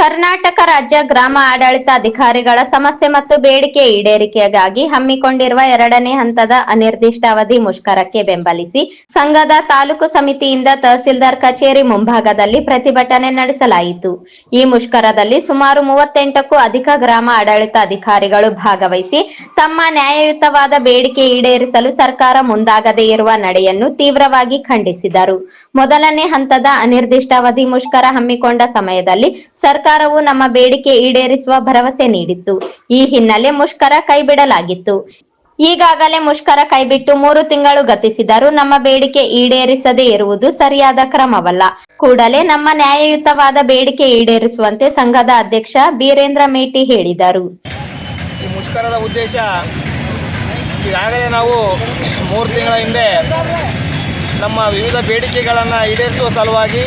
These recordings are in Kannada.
ಕರ್ನಾಟಕ ರಾಜ್ಯ ಗ್ರಾಮ ಆಡಳಿತ ಅಧಿಕಾರಿಗಳ ಸಮಸ್ಯೆ ಮತ್ತು ಬೇಡಿಕೆ ಈಡೇರಿಕೆಗಾಗಿ ಹಮ್ಮಿಕೊಂಡಿರುವ ಎರಡನೇ ಹಂತದ ಅನಿರ್ದಿಷ್ಟಾವಧಿ ಮುಷ್ಕರಕ್ಕೆ ಬೆಂಬಲಿಸಿ ಸಂಘದ ತಾಲೂಕು ಸಮಿತಿಯಿಂದ ತಹಸೀಲ್ದಾರ್ ಕಚೇರಿ ಮುಂಭಾಗದಲ್ಲಿ ಪ್ರತಿಭಟನೆ ನಡೆಸಲಾಯಿತು. ಈ ಮುಷ್ಕರದಲ್ಲಿ ಸುಮಾರು ಮೂವತ್ತೆಂಟಕ್ಕೂ ಅಧಿಕ ಗ್ರಾಮ ಆಡಳಿತ ಅಧಿಕಾರಿಗಳು ಭಾಗವಹಿಸಿ ತಮ್ಮ ನ್ಯಾಯಯುತವಾದ ಬೇಡಿಕೆ ಈಡೇರಿಸಲು ಸರ್ಕಾರ ಮುಂದಾಗದೇ ಇರುವ ನಡೆಯನ್ನು ತೀವ್ರವಾಗಿ ಖಂಡಿಸಿದರು. ಮೊದಲನೇ ಹಂತದ ಅನಿರ್ದಿಷ್ಟಾವಧಿ ಮುಷ್ಕರ ಹಮ್ಮಿಕೊಂಡ ಸಮಯದಲ್ಲಿ ಸರ್ಕಾರವು ನಮ್ಮ ಬೇಡಿಕೆ ಈಡೇರಿಸುವ ಭರವಸೆ ನೀಡಿತ್ತು. ಈ ಹಿನ್ನೆಲೆ ಮುಷ್ಕರ ಕೈಬಿಡಲಾಗಿತ್ತು. ಈಗಾಗಲೇ ಮುಷ್ಕರ ಕೈಬಿಟ್ಟು ಮೂರು ತಿಂಗಳು ಗತಿಸಿದರೂ ನಮ್ಮ ಬೇಡಿಕೆ ಈಡೇರಿಸದೇ ಇರುವುದು ಸರಿಯಾದ ಕ್ರಮವಲ್ಲ. ಕೂಡಲೇ ನಮ್ಮ ನ್ಯಾಯಯುತವಾದ ಬೇಡಿಕೆ ಈಡೇರಿಸುವಂತೆ ಸಂಘದ ಅಧ್ಯಕ್ಷ ಬೀರೇಂದ್ರ ಮೇಟಿ ಹೇಳಿದರು. ಮುಷ್ಕರದ ಉದ್ದೇಶ ಈಗಾಗಲೇ ನಾವು ಮೂರು ತಿಂಗಳ ಹಿಂದೆ ನಮ್ಮ ವಿವಿಧ ಬೇಡಿಕೆಗಳನ್ನು ಈಡೇರಿಸುವ ಸಲುವಾಗಿ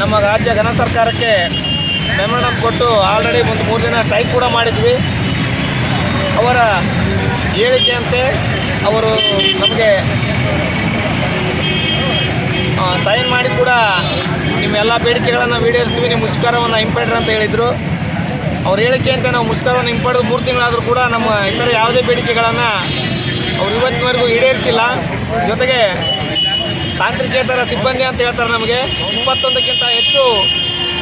ನಮ್ಮ ರಾಜ್ಯ ಘನ ಸರ್ಕಾರಕ್ಕೆ ಮೆಮೊರಂ ಕೊಟ್ಟು ಆಲ್ರೆಡಿ ಒಂದು ಮೂರು ದಿನ ಸ್ಟ್ರೈಕ್ ಕೂಡ ಮಾಡಿದ್ವಿ. ಅವರ ಹೇಳಿಕೆಯಂತೆ ಅವರು ನಮಗೆ ಸೈನ್ ಮಾಡಿ ಕೂಡ ನಿಮ್ಮೆಲ್ಲ ಬೇಡಿಕೆಗಳನ್ನು ಈಡೇರಿಸ್ತೀವಿ, ನಿಮ್ಮ ಮುಷ್ಕರವನ್ನು ಹಿಂಪಡ್ರಿ ಅಂತ ಹೇಳಿದರು. ಅವ್ರ ಹೇಳಿಕೆಯಂತೆ ನಾವು ಮುಷ್ಕರವನ್ನು ಹಿಂಪಡೆದು ಮೂರು ತಿಂಗಳಾದರೂ ಕೂಡ ನಮ್ಮ ಇತರ ಯಾವುದೇ ಬೇಡಿಕೆಗಳನ್ನು ಅವ್ರು ಇವತ್ತಿನವರೆಗೂ ಈಡೇರಿಸಿಲ್ಲ. ಜೊತೆಗೆ ತಾಂತ್ರಿಕೇತರ ಸಿಬ್ಬಂದಿ ಅಂತ ಹೇಳ್ತಾರೆ ನಮಗೆ. ಇಪ್ಪತ್ತೊಂದಕ್ಕಿಂತ ಹೆಚ್ಚು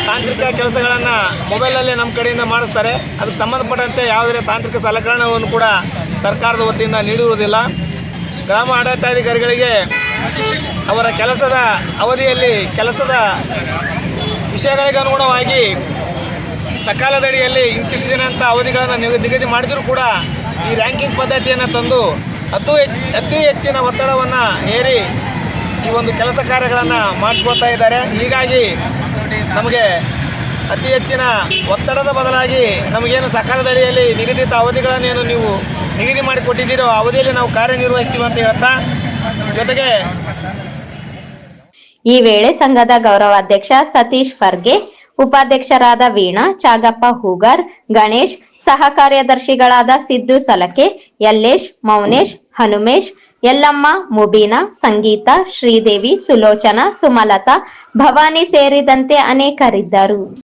ತಾಂತ್ರಿಕ ಕೆಲಸಗಳನ್ನು ಮೊಬೈಲಲ್ಲೇ ನಮ್ಮ ಕಡೆಯಿಂದ ಮಾಡಿಸ್ತಾರೆ. ಅದಕ್ಕೆ ಸಂಬಂಧಪಟ್ಟಂತೆ ಯಾವುದೇ ತಾಂತ್ರಿಕ ಸಲಕರಣವನ್ನು ಕೂಡ ಸರ್ಕಾರದ ವತಿಯಿಂದ ನೀಡಿರುವುದಿಲ್ಲ. ಗ್ರಾಮ ಆಡಳಿತಾಧಿಕಾರಿಗಳಿಗೆ ಅವರ ಕೆಲಸದ ಅವಧಿಯಲ್ಲಿ ಕೆಲಸದ ವಿಷಯಗಳಿಗೆ ಅನುಗುಣವಾಗಿ ಸಕಾಲದಡಿಯಲ್ಲಿ ಇಂತಿಷ್ಟು ದಿನ ಅಂತ ಅವಧಿಗಳನ್ನು ನಿಗ- ನಿಗದಿ ಮಾಡಿದರೂ ಕೂಡ ಈ ರ್ಯಾಂಕಿಂಗ್ ಪದ್ಧತಿಯನ್ನು ತಂದು ಅತಿ ಹೆಚ್ಚು ಅತಿ ಹೆಚ್ಚಿನ ಒತ್ತಡವನ್ನು ಹೇರಿ ಈ ಒಂದು ಕೆಲಸ ಕಾರ್ಯಗಳನ್ನು ಮಾಡಿಸ್ಕೊಳ್ತಾ ಇದ್ದಾರೆ. ಹೀಗಾಗಿ ನಮಗೆ ಅತಿ ಹೆಚ್ಚಿನ ಒತ್ತಡದ ಬದಲಾಗಿ ನಮಗೇನು ಸಕಾಲದಡಿಯಲ್ಲಿ ನಿಗದಿತ ಅವಧಿಗಳನ್ನೇನು ನೀವು ನಿಗದಿ ಮಾಡಿಕೊಟ್ಟಿದ್ದೀರೋ ಅವಧಿಯಲ್ಲಿ ನಾವು ಕಾರ್ಯನಿರ್ವಹಿಸ್ತೀವಿ ಅಂತ ಹೇಳ್ತಾ ಜೊತೆಗೆ ಈ ವೇಳೆ ಸಂಘದ ಗೌರವಾಧ್ಯಕ್ಷ ಸತೀಶ್ ಫರ್ಗೆ, ಉಪಾಧ್ಯಕ್ಷರಾದ ವೀಣಾ, ಚಾಗಪ್ಪ ಹೂಗಾರ್, ಗಣೇಶ್ ಸಹ ಕಾರ್ಯದರ್ಶಿಗಳಾದ ಸಿದ್ದು ಸಲಕೆ, ಯಲ್ಲೇಶ್, ಮೌನೇಶ್, ಹನುಮೇಶ್ ಯಲ್ಲಮ್ಮ ಮುಬೀನಾ ಸಂಗೀತ ಶ್ರೀದೇವಿ ಸುಲೋಚನಾ ಸುಮಲತಾ ಭವಾನಿ ಸೇರಿದಂತೆ ಅನೇಕರಿದ್ದರು.